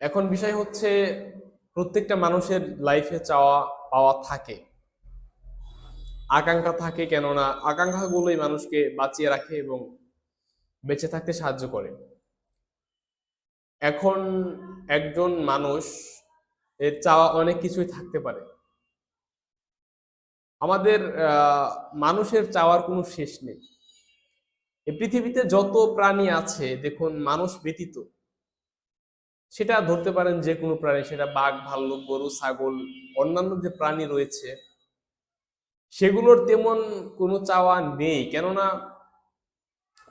এখন বিষয় হচ্ছে প্রত্যেকটা মানুষের লাইফে চাওয়া, পাওয়া থাকে। আকাঙ্ক্ষা থাকে কেননা আকাঙ্ক্ষাগুলোই মানুষকে বাঁচিয়ে রাখে এবং বেঁচে থাকতে সাহায্য করে। এখন একজন মানুষ, এর চাওয়া অনেক কিছুই থাকতে পারে। আমাদের মানুষের চাওয়ার কোনো শেষ নেই। এই পৃথিবীতে যত প্রাণী আছে, দেখুন মানুষ ব্যতীত সেটা ধরতে পারেন যে কোনো প্রাণী, সেটা বাঘ, ভাল্লুক, গরু, ছাগল, অন্যান্য যে প্রাণী রয়েছে, সেগুলোর তেমন কোনো চাওয়া নেই। কেননা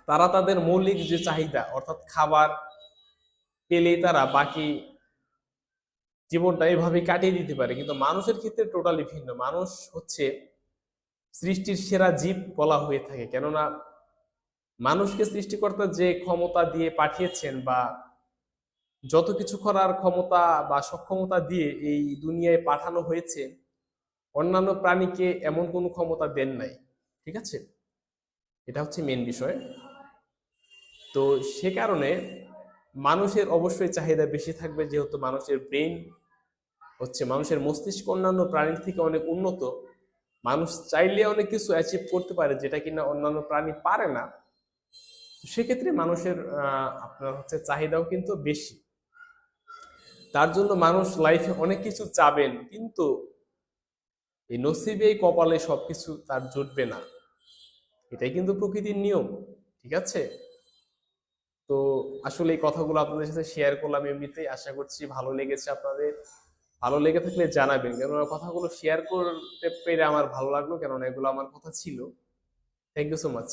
তারা তাদের মৌলিক যে চাহিদা, অর্থাৎ খাবার পেলেই তারা বাকি জীবনটা এভাবে কাটিয়ে দিতে পারে। কিন্তু মানুষের ক্ষেত্রে টোটালি ভিন্ন। মানুষ হচ্ছে সৃষ্টির সেরা জীব বলা হয়ে থাকে। কেননা মানুষকে সৃষ্টিকর্তা যে ক্ষমতা দিয়ে পাঠিয়েছেন বা যত কিছু করার ক্ষমতা বা সক্ষমতা দিয়ে এই দুনিয়ায় পাঠানো হয়েছে, অন্যান্য প্রাণীকে এমন কোনো ক্ষমতা দেন নাই। ঠিক আছে? এটা হচ্ছে মেন বিষয়। তো সে কারণে মানুষের অবশ্যই চাহিদা বেশি থাকবে, যেহেতু মানুষের ব্রেন হচ্ছে মানুষের মস্তিষ্ক অন্যান্য প্রাণীর থেকে অনেক উন্নত। মানুষ চাইলে অনেক কিছু অ্যাচিভ করতে পারে যেটা কিনা অন্যান্য প্রাণী পারে না। সেক্ষেত্রে মানুষের আপনার হচ্ছে চাহিদাও কিন্তু বেশি। তার জন্য মানুষ লাইফে অনেক কিছু চাবেন, কিন্তু এই নসিবে, এই কপালে সবকিছু তার জুটবে না। এটাই কিন্তু প্রকৃতির নিয়ম, ঠিক আছে? তো আসলে এই কথাগুলো আপনাদের সাথে শেয়ার করলাম এমনিতেই, আশা করছি ভালো লেগেছে আপনাদের। ভালো লেগে থাকলে জানাবেন, কেননা কথাগুলো শেয়ার করতে পেরে আমার ভালো লাগল, কেননা এগুলো আমার কথা ছিল। Thank you so much